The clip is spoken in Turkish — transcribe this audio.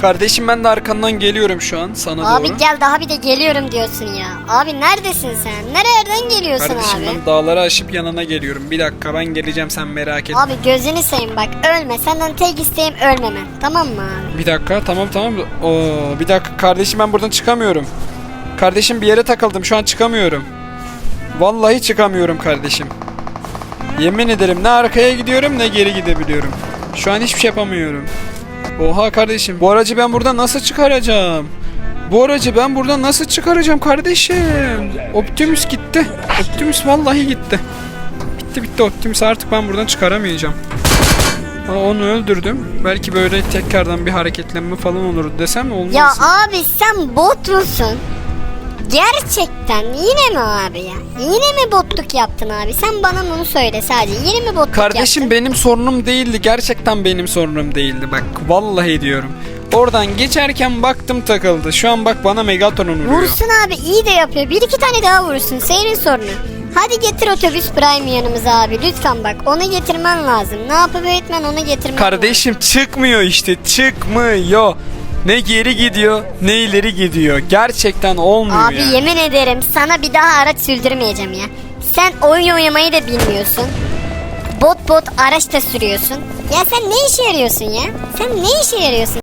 Kardeşim ben de arkandan geliyorum şu an sana Abi doğru. gel daha bir de geliyorum diyorsun ya. Abi neredesin sen? Nereden geliyorsun Kardeşim abi? ben dağları aşıp yanına geliyorum. Bir dakika ben geleceğim sen merak etme. Abi gözünü seveyim bak ölme. Senden tek isteğim ölmemen. Tamam mı abi? Bir dakika tamam tamam. Oo, bir dakika kardeşim ben buradan çıkamıyorum. Kardeşim bir yere takıldım şu an çıkamıyorum. Vallahi çıkamıyorum kardeşim. Yemin ederim ne arkaya gidiyorum ne geri gidebiliyorum. Şu an hiçbir şey yapamıyorum. Oha kardeşim bu aracı ben buradan nasıl çıkaracağım? Bu aracı ben buradan nasıl çıkaracağım kardeşim? Optimus gitti. Optimus vallahi gitti. Bitti bitti Optimus artık ben buradan çıkaramayacağım. Onu öldürdüm. Belki böyle tekrardan bir hareketlenme falan olur desem olmaz. Ya abi sen bot musun? Gerçekten yine mi abi ya? Yine mi botluk yaptın abi? Sen bana bunu söyle sadece. Yine mi botluk Kardeşim yaptın? benim sorunum değildi. Gerçekten benim sorunum değildi. Bak vallahi diyorum. Oradan geçerken baktım takıldı. Şu an bak bana Megatron'un vuruyor. Vursun abi iyi de yapıyor. Bir iki tane daha vursun. Senin sorunu. Hadi getir otobüs Prime yanımıza abi. Lütfen bak onu getirmen lazım. Ne yapıp etmen onu getirmen Kardeşim çıkmıyor işte. Çıkmıyor. Ne geri gidiyor ne ileri gidiyor. Gerçekten olmuyor. Abi ya. yemin ederim sana bir daha araç sürdürmeyeceğim ya. Sen oyun oynamayı da bilmiyorsun. Bot bot araç da sürüyorsun. Ya sen ne işe yarıyorsun ya? Sen ne işe yarıyorsun?